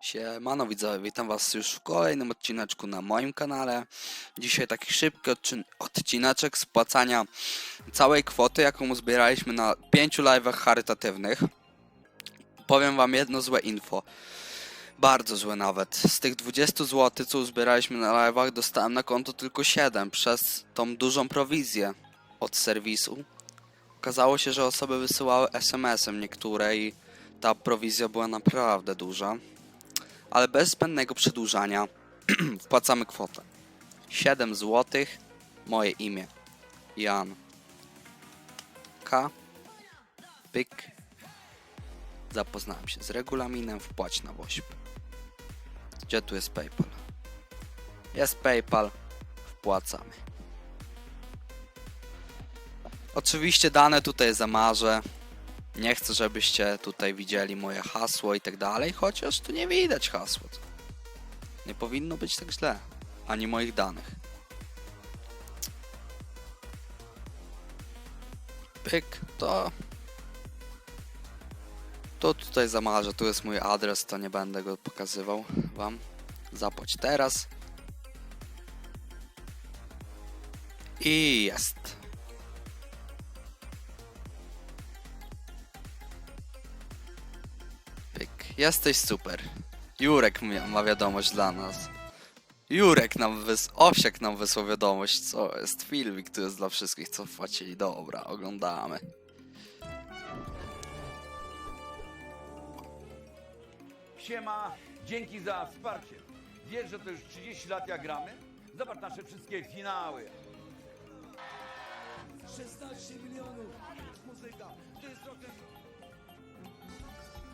Siemano widzowie, witam was już w kolejnym odcineczku na moim kanale. Dzisiaj taki szybki odcin- odcineczek spłacania całej kwoty, jaką uzbieraliśmy na 5 live'ach charytatywnych. Powiem wam jedno złe info. Bardzo złe nawet. Z tych 20 zł, co uzbieraliśmy na live'ach, dostałem na konto tylko 7 przez tą dużą prowizję od serwisu. Okazało się, że osoby wysyłały SMS-em niektóre i ta prowizja była naprawdę duża ale bez zbędnego przedłużania wpłacamy kwotę. 7 zł, moje imię. Jan. K. Pyk. Zapoznałem się z regulaminem, wpłać na WOŚP. Gdzie tu jest PayPal? Jest PayPal, wpłacamy. Oczywiście dane tutaj zamarzę. Nie chcę, żebyście tutaj widzieli moje hasło i tak dalej, chociaż tu nie widać hasła. Nie powinno być tak źle, ani moich danych. Pyk, to... To tutaj zamarzę, tu jest mój adres, to nie będę go pokazywał wam. Zapłać teraz. I jest. Jesteś super. Jurek ma wiadomość dla nas. Jurek nam wys... Osiek nam wysłał wiadomość, co jest filmik, tu jest dla wszystkich, co wpłacili. Dobra, oglądamy. Siema, dzięki za wsparcie. Wiesz, że to już 30 lat jak gramy? Zobacz nasze wszystkie finały. 16 milionów.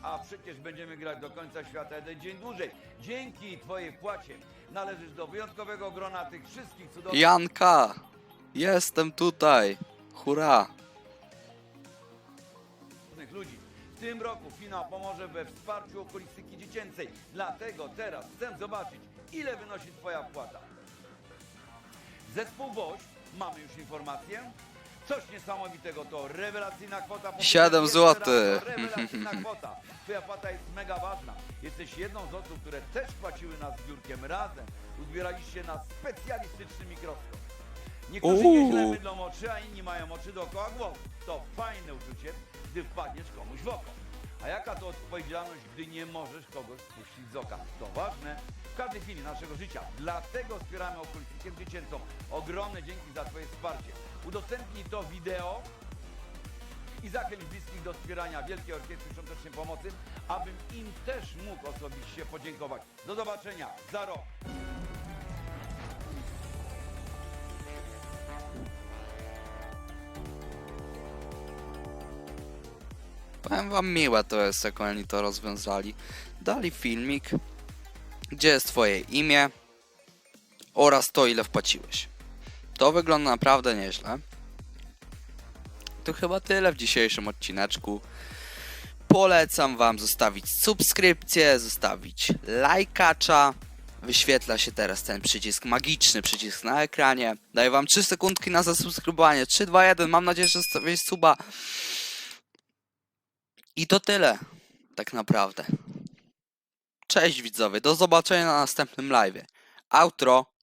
A przecież będziemy grać do końca świata jeden dzień dłużej. Dzięki twojej płacie należysz do wyjątkowego grona tych wszystkich cudownych Janka! Jestem tutaj! Hurra! ludzi. W tym roku finał pomoże we wsparciu okolistyki dziecięcej. Dlatego teraz chcę zobaczyć, ile wynosi twoja płata. Zespół WOŚ, mamy już informację. Coś niesamowitego to rewelacyjna kwota. Powtórzę Siedem jeszcze raz, to Rewelacyjna kwota. Twoja płata jest mega ważna. Jesteś jedną z osób, które też płaciły nas zbiórkiem razem. Uzbieraliście na specjalistyczny mikroskop. Niektórzy Uuu. nieźle mydlą oczy, a inni mają oczy dookoła głowy. To fajne uczucie, gdy wpadniesz komuś w oko. A jaka to odpowiedzialność, gdy nie możesz kogoś spuścić z oka? To ważne w każdej chwili naszego życia. Dlatego wspieramy okolistykę dziecięcą. Ogromne dzięki za Twoje wsparcie. Udostępnij to wideo i zachęć bliskich do wspierania Wielkiej Orkiestry Świątecznej Pomocy, abym im też mógł osobiście podziękować. Do zobaczenia za rok. Powiem wam miłe to jest, jak oni to rozwiązali. Dali filmik, gdzie jest twoje imię oraz to, ile wpłaciłeś. To wygląda naprawdę nieźle. To chyba tyle w dzisiejszym odcineczku. Polecam wam zostawić subskrypcję, zostawić lajkacza. Wyświetla się teraz ten przycisk, magiczny przycisk na ekranie. Daję wam 3 sekundki na zasubskrybowanie. 3, 2, 1. Mam nadzieję, że zostawiłeś suba. I to tyle, tak naprawdę. Cześć widzowie, do zobaczenia na następnym live. Outro.